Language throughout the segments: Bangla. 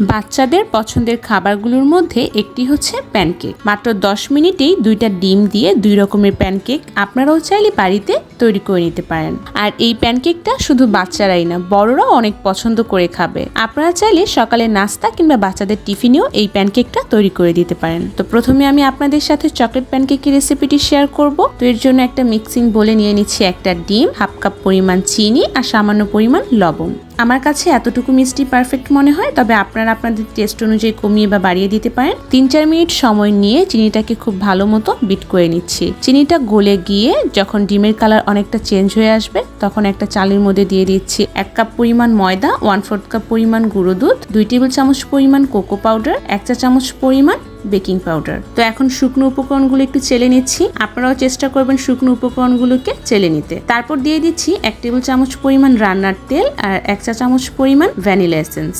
বাচ্চাদের পছন্দের খাবারগুলোর মধ্যে একটি হচ্ছে প্যানকেক। মাত্র দশ মিনিটেই দুইটা ডিম দিয়ে দুই রকমের প্যানকেক আপনারাও চাইলে বাড়িতে তৈরি করে নিতে পারেন। আর এই প্যানকেকটা শুধু বাচ্চারাই না, বড়রাও অনেক পছন্দ করে খাবে। আপনারা চাইলে সকালে নাস্তা কিংবা বাচ্চাদের টিফিনেও এই প্যানকেকটা তৈরি করে দিতে পারেন। তো প্রথমে আমি আপনাদের সাথে চকলেট প্যানকেকের রেসিপিটি শেয়ার করব। তো এর জন্য একটা মিক্সিং বলে নিয়ে নিচ্ছি একটা ডিম, হাফ কাপ পরিমাণ চিনি আর সামান্য পরিমাণ লবণ। আমার কাছে এতটুকু মিষ্টি পারফেক্ট মনে হয়, তবে আপনারা আপনাদের টেস্ট অনুযায়ী কমিয়ে বা বাড়িয়ে দিতে পারেন। তিন চার মিনিট সময় নিয়ে চিনিটাকে খুব ভালো মতো বিট করে নিচ্ছি। চিনিটা গলে গিয়ে যখন ডিমের কালার অনেকটা চেঞ্জ হয়ে আসবে, তখন একটা চালের মধ্যে দিয়ে দিচ্ছি এক কাপ পরিমাণ ময়দা ওয়ান ফোর্থ কাপ পরিমাণ গুঁড়ো দুধ, দুই টেবিল চামচ পরিমাণ কোকো পাউডার এক চা চামচ পরিমাণ বেকিং পাউডার। তো এখন শুকনো উপকরণগুলো একটু চেলে নিচ্ছি। আপনারাও চেষ্টা করবেন শুকনো উপকরণগুলোকে চেলে নিতে। তারপর দিয়ে দিচ্ছি এক টেবিল চামচ পরিমাণ রান্নার তেল আর এক চা চামচ পরিমাণ ভ্যানিলা এসেন্স।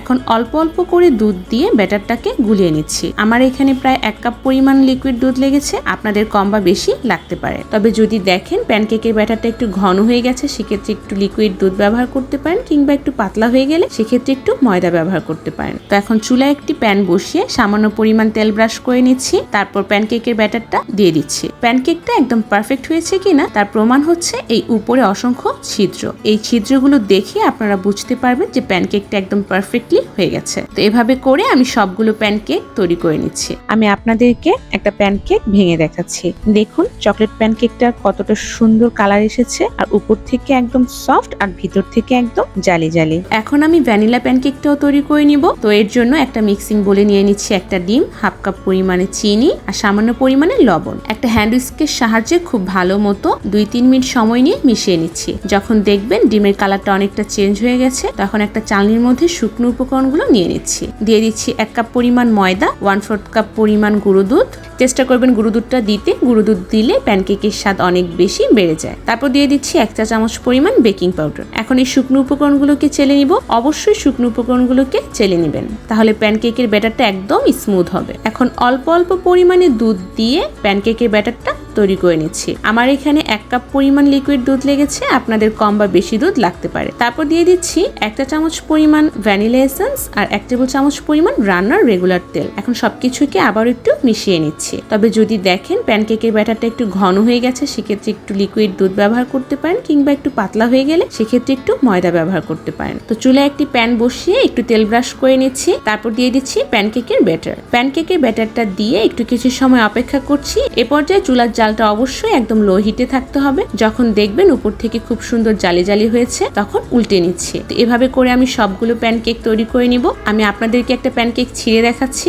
এখন অল্প অল্প করে দুধ দিয়ে ব্যাটারটাকে গুলিয়ে নিচ্ছি। আমার এখানে প্রায় এক কাপ পরিমাণ লিকুইড দুধ লেগেছে। আপনাদের কম বা বেশি লাগতে পারে। তবে যদি দেখেন প্যানকেকের ব্যাটারটা একটু ঘন হয়ে গেছে, সেক্ষেত্রে একটু লিকুইড দুধ ব্যবহার করতে পারেন কিংবা একটু পাতলা হয়ে গেলে, সেক্ষেত্রে একটু ময়দা ব্যবহার করতে পারেন। তো এখন চুলায় একটি প্যান বসিয়ে সামান্য পরিমাণ তেল ব্রাশ করে নিচ্ছি, তারপর প্যানকেকের ব্যাটারটা দিয়ে দিচ্ছি। প্যানকেকটা একদম পারফেক্ট হয়েছে কিনা, তার প্রমাণ হচ্ছে এই উপরে অসংখ্য ছিদ্র। এই ছিদ্রগুলো দেখে আপনারা বুঝতে পারবেন যে প্যানকেকটা একদম পারফেক্টলি হয়ে গেছে। তো এভাবে করে আমি সবগুলো প্যানকেক তৈরি করে নিচ্ছি। আমি আপনাদেরকে একটা প্যানকেক ভেঙে দেখাচ্ছি। দেখুন, চকলেট প্যানকেকটার কতটা সুন্দর কালার এসেছে, আর উপর থেকে একদম সফট আর ভিতর থেকে একদম জালি জালি। এখন আমি ভ্যানিলা প্যানকেকটাও তৈরি করে নিব। তো এর জন্য একটা মিক্সিং বলে নিয়ে নিচ্ছি একটা ডিম। হাফ কাপ পরিমাণে চিনি আর সামান্য পরিমাণে লবণ। একটা হ্যান্ড উইস্কের সাহায্যে খুব ভালো মতো দুই তিন মিনিট সময় নিয়ে মিশিয়ে নিচ্ছি। যখন দেখবেন ডিমের কালারটা অনেকটা চেঞ্জ হয়ে গেছে, তখন একটা চালনির মধ্যে শুকনো উপকরণগুলো নিয়ে নিচ্ছি। দিয়ে দিচ্ছি এক কাপ পরিমাণ ময়দা ওয়ান ফোর্থ কাপ পরিমাণ গুঁড়ো দুধ। চেষ্টা করবেন গুঁড়ো দুধটা দিতে। গুঁড়ো দুধ দিলে প্যানকেকের স্বাদ অনেক বেশি বেড়ে যায়। তারপর দিয়ে দিচ্ছি এক চা চামচ পরিমাণ বেকিং পাউডার এখন এই শুকনো উপকরণগুলোকে চেলে নিব। অবশ্যই শুকনো উপকরণগুলোকে চেলে নেবেন। তাহলে প্যানকেকের ব্যাটারটা একদম স্মুথ হবে। এখন অল্প অল্প পরিমাণে দুধ দিয়ে প্যানকেকের ব্যাটারটা তৈরি করে নিচ্ছি। আমার এখানে এক কাপ পরিমাণ লিকুইড দুধ লেগেছে, আপনাদের কম বা বেশি দুধ লাগতে পারে। তারপর দিয়ে দিচ্ছি একটা চামচ পরিমাণ ভ্যানিলা এসেন্স আর এক টেবিল চামচ পরিমাণ রান্নার রেগুলার তেল। এখন সবকিছুকে আবার একটু মিশিয়ে নিচ্ছি। তবে যদি দেখেন প্যানকেকের ব্যাটারটা একটু ঘন হয়ে গেছে, সেক্ষেত্রে একটু লিকুইড দুধ ব্যবহার করতে পারেন কিংবা একটু পাতলা হয়ে গেলে সেক্ষেত্রে একটু ময়দা ব্যবহার করতে পারেন। তো চুলায় একটি প্যান বসিয়ে একটু তেল ব্রাশ করে নিচ্ছি। তারপর দিয়ে দিচ্ছি প্যানকেকের ব্যাটার প্যানকেকের ব্যাটারটা দিয়ে একটু কিছু সময় অপেক্ষা করছি। এ পর্যায়ে চুলার জালটা অবশ্যই একদম লো হিটে থাকতে হবে। যখন দেখবেন উপর থেকে খুব সুন্দর জালি জালি হয়েছে, তখন উল্টে নিচ্ছে। তো এভাবে করে আমি সবগুলো প্যানকেক তৈরি করে নিব। আমি আপনাদেরকে একটা প্যানকেক ছিঁড়ে দেখাচ্ছি।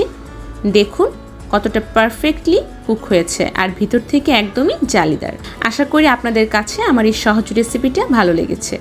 দেখুন কতটা পারফেক্টলি কুক হয়েছে, আর ভিতর থেকে একদমই জালিদার। আশা করি আপনাদের কাছে আমার এই সহজ রেসিপিটা ভালো লেগেছে।